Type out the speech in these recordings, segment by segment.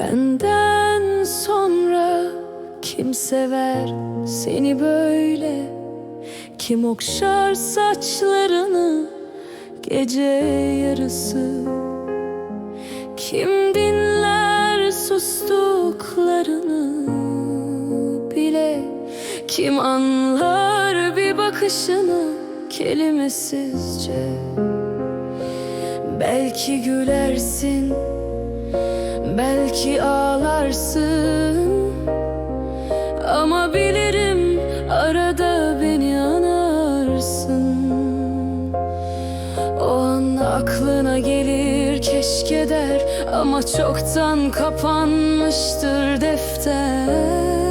Benden sonra kim sever seni böyle? Kim okşar saçlarını gece yarısı? Kim dinler sustuklarını bile? Kim anlar bir bakışını kelimesizce? Belki gülersin Belki ağlarsın Ama bilirim arada beni anarsın O an aklına gelir keşke der Ama çoktan kapanmıştır defter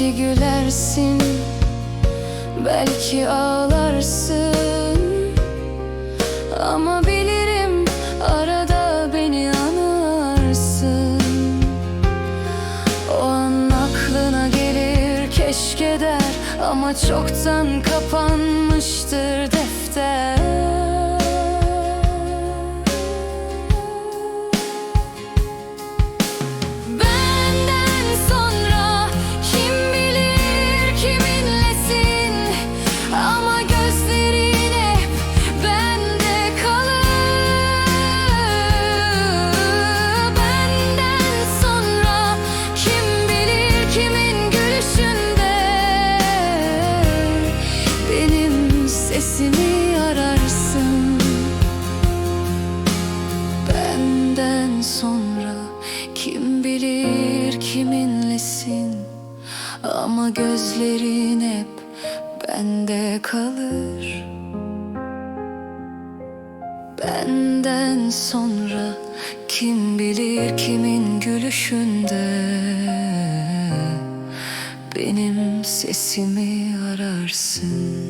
Belki gülersin Belki ağlarsın. Ama bilirim arada beni anarsın. O an aklına gelir keşke der. Ama çoktan kapanmıştır defter sonra kim bilir kiminlesin? Ama gözlerin hep bende kalır. Benden sonra kim bilir kimin gülüşünde? Benim sesimi ararsın